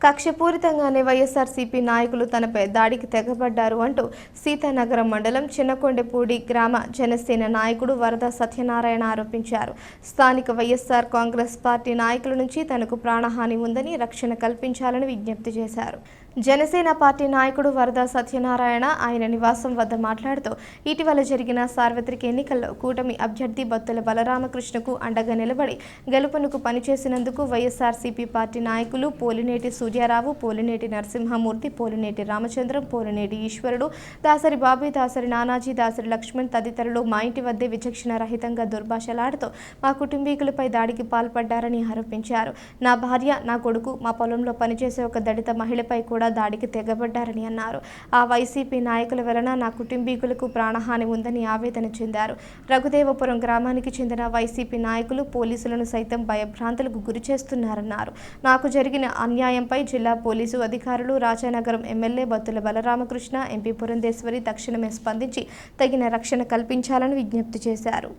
కక్షపూరితంగానే వైఎస్ఆర్సీపీ నాయకులు తనపై దాడికి తెగబడ్డారు అంటూ సీతానగరం మండలం చిన్నకొండపూడి గ్రామ జనసేన నాయకుడు వరద సత్యనారాయణ ఆరోపించారు. స్థానిక వైఎస్ఆర్ కాంగ్రెస్ పార్టీ నాయకుల నుంచి తనకు ప్రాణహాని ఉందని రక్షణ కల్పించాలని విజ్ఞప్తి చేశారు. జనసేన పార్టీ నాయకుడు వరద సత్యనారాయణ ఆయన నివాసం వద్ద మాట్లాడుతూ ఇటీవల జరిగిన సార్వత్రిక ఎన్నికల్లో కూటమి అభ్యర్థి బత్తుల బలరామకృష్ణకు అండగా నిలబడి గెలుపునకు పనిచేసినందుకు వైఎస్ఆర్సీపీ పార్టీ నాయకులు పోలినేటి సూర్యారావు పోలినేటి నరసింహమూర్తి పోలినేటి రామచంద్రం పోలినేటి ఈశ్వరుడు దాసరి బాబీ దాసరి నానాజీ దాసరి లక్ష్మణ్ తదితరులు మా ఇంటి వద్దే విచక్షణ రహితంగా దుర్భాషలాడుతూ మా కుటుంబీకులపై దాడికి పాల్పడ్డారని ఆరోపించారు. నా భార్య నా కొడుకు మా పొలంలో పనిచేసే ఒక దళిత మహిళపై కూడా దాడికి తెగబడ్డారని అన్నారు. ఆ వైసీపీ నాయకుల వలన నా కుటుంబీకులకు ప్రాణహాని ఉందని ఆవేదన చెందారు. రఘుదేవపురం గ్రామానికి చెందిన వైసీపీ నాయకులు పోలీసులను సైతం భయభ్రాంతులకు గురి చేస్తున్నారన్నారు నాకు జరిగిన అన్యాయంపై జిల్లా పోలీసు అధికారులు రాజానగరం ఎమ్మెల్యే బత్తుల బలరామకృష్ణ ఎంపీ పురంధేశ్వరి తక్షణమే స్పందించి తగిన రక్షణ కల్పించాలని విజ్ఞప్తి చేశారు.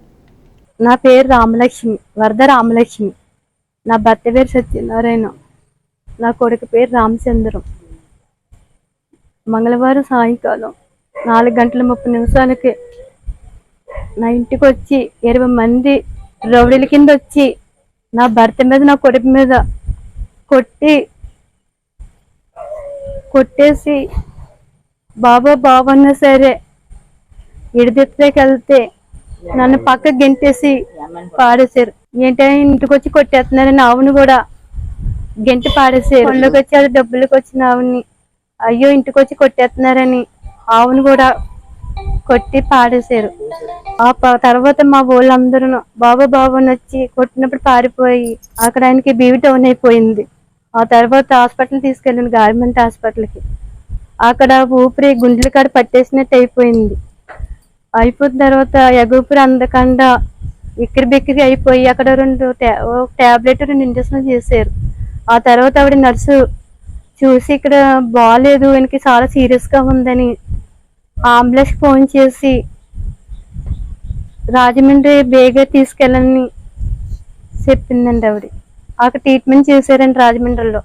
నా పేరు రామలక్ష్మి వరద రామలక్ష్మి. నా భర్త పేరు సత్యనారాయణ. నా కొడుకు పేరు రామచంద్రం. మంగళవారం సాయంకాలం నాలుగు గంటల ముప్పై నిమిషాలకి నా ఇంటికి వచ్చి ఇరవై మంది రౌడీల కింద వచ్చి నా భర్త మీద నా కొడుకు మీద కొట్టి కొట్టేసి బాబా బాబు సరే ఇడిదిత్తకి వెళ్తే నన్ను పక్క గెంటేసి పాడేశారు. ఏంటని ఇంటికి వచ్చి కొట్టేస్తున్నారని ఆవుని కూడా గెంటి పాడేశారు. పళ్ళకి వచ్చి అది డబ్బులకు వచ్చిన ఆవుని అయ్యో ఇంటికి వచ్చి కొట్టేస్తున్నారని ఆవుని కూడా కొట్టి పాడేశారు. ఆ తర్వాత మా వాళ్ళందరూ బాబా బాబు వచ్చి కొట్టినప్పుడు పారిపోయి అక్కడ ఆయనకి బీవి డౌన్ అయిపోయింది. ఆ తర్వాత హాస్పిటల్ తీసుకెళ్ళాను గవర్నమెంట్ హాస్పిటల్కి. అక్కడ ఊపిరి గుండెలు కాడ పట్టేసినట్టు అయిపోయింది. అయిపోయిన తర్వాత ఎగుపిరి అందకుండా ఇక్కడి బిక్కిరి అయిపోయి అక్కడ రెండు టాబ్లెట్ రెండు ఇంజక్షన్ చేశారు. ఆ తర్వాత ఆవిడ నర్సు చూసి ఇక్కడ బాగాలేదు ఈయనకి చాలా సీరియస్గా ఉందని అంబులెన్స్ ఫోన్ చేసి రాజమండ్రి బేగా తీసుకెళ్ళని చెప్పిందండి ఆవిడ. అక్కడ ట్రీట్మెంట్ చేశారండి రాజమండ్రిలో.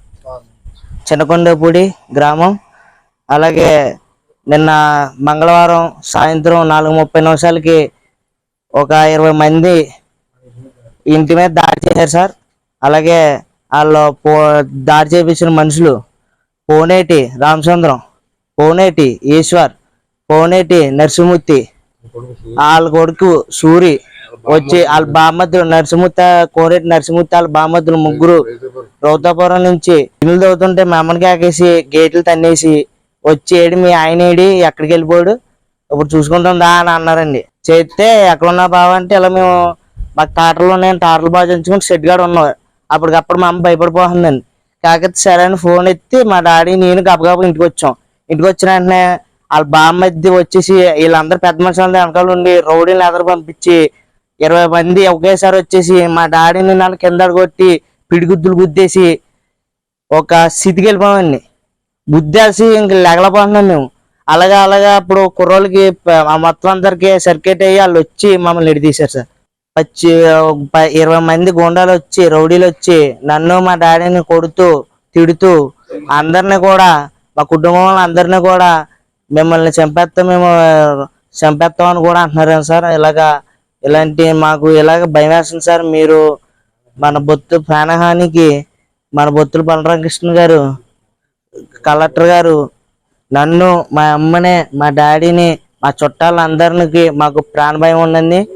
చిన్నకొండపూడి గ్రామం. అలాగే నిన్న మంగళవారం సాయంత్రం నాలుగు ముప్పై నిమిషాలకి ఒక ఇరవై మంది ఇంటి మీద దాడి చేశారు సార్. అలాగే వాళ్ళు పో దాడి చేపించిన మనుషులు పోనేటి రామచంద్రం పోనేటి ఈశ్వర్ పోనేటి నరసింహూర్తి వాళ్ళ కొడుకు సూరి వచ్చి వాళ్ళ బామ్మద్దులు. నరసింహమూర్తి కోనేటి నరసింహమూర్తి వాళ్ళ బామ్మద్దులు ముగ్గురు రౌతాపురం నుంచి ఇల్లు తవ్వుతుంటే మా అమ్మని కాకేసి గేట్లు తన్నేసి వచ్చి ఏడి మీ ఆయన ఏడి ఎక్కడికి వెళ్ళిపోయాడు? ఇప్పుడు చూసుకుంటుందా అని అన్నారండి. చేస్తే ఎక్కడ ఉన్నా బావ అంటే ఇలా మేము మాకు టాటర్లు ఉన్నాయని టాటర్లు బాగా చంచుకుని షెడ్ గాడు ఉన్నాం అప్పటికప్పుడు మా అమ్మ భయపడిపోతుందండి. కాకపోతే సరే అని ఫోన్ ఎత్తి మా డాడీ నేను గబగబా ఇంటికి వచ్చాం. ఇంటికి వచ్చిన వెంటనే వాళ్ళ బామ్మద్ది వచ్చేసి వీళ్ళందరూ పెద్ద మనుషులందరూ వెనకాల ఉండి రౌడీని ఎదురు పంపించి ఇరవై మంది ఒకేసారి వచ్చేసి మా డాడీని నాలుగు కింద కొట్టి పిడిగుద్దులు గుద్దేసి ఒక స్థితికి వెళ్ళిపోయామండి గుద్దేసి ఇంక లెగలపోతున్నాం మేము. అలాగా అలాగా అప్పుడు కుర్రోళ్ళకి మా మొత్తం అందరికి సర్క్యూట్ అయ్యి వాళ్ళు వచ్చి మమ్మల్ని ఎడితీశారు సార్. వచ్చి ఇరవై మంది గుండాలు వచ్చి రౌడీలు వచ్చి నన్ను మా డాడీని కొడుతూ తిడుతూ అందరిని కూడా మా కుటుంబం అందరిని కూడా మిమ్మల్ని చంపేస్తాం మేము చంపేస్తాం అని కూడా అంటున్నారు సార్. ఇలాగా ఇలాంటి మాకు ఇలాగ భయం వేస్తుంది సార్. మీరు మన బొత్తు ప్రాణహానికి మన బొత్తుల బలరామకృష్ణ గారు కలెక్టర్ గారు నన్ను మా అమ్మని మా డాడీని మా చుట్టాలందరికీ మాకు ప్రాణ భయం ఉందండి.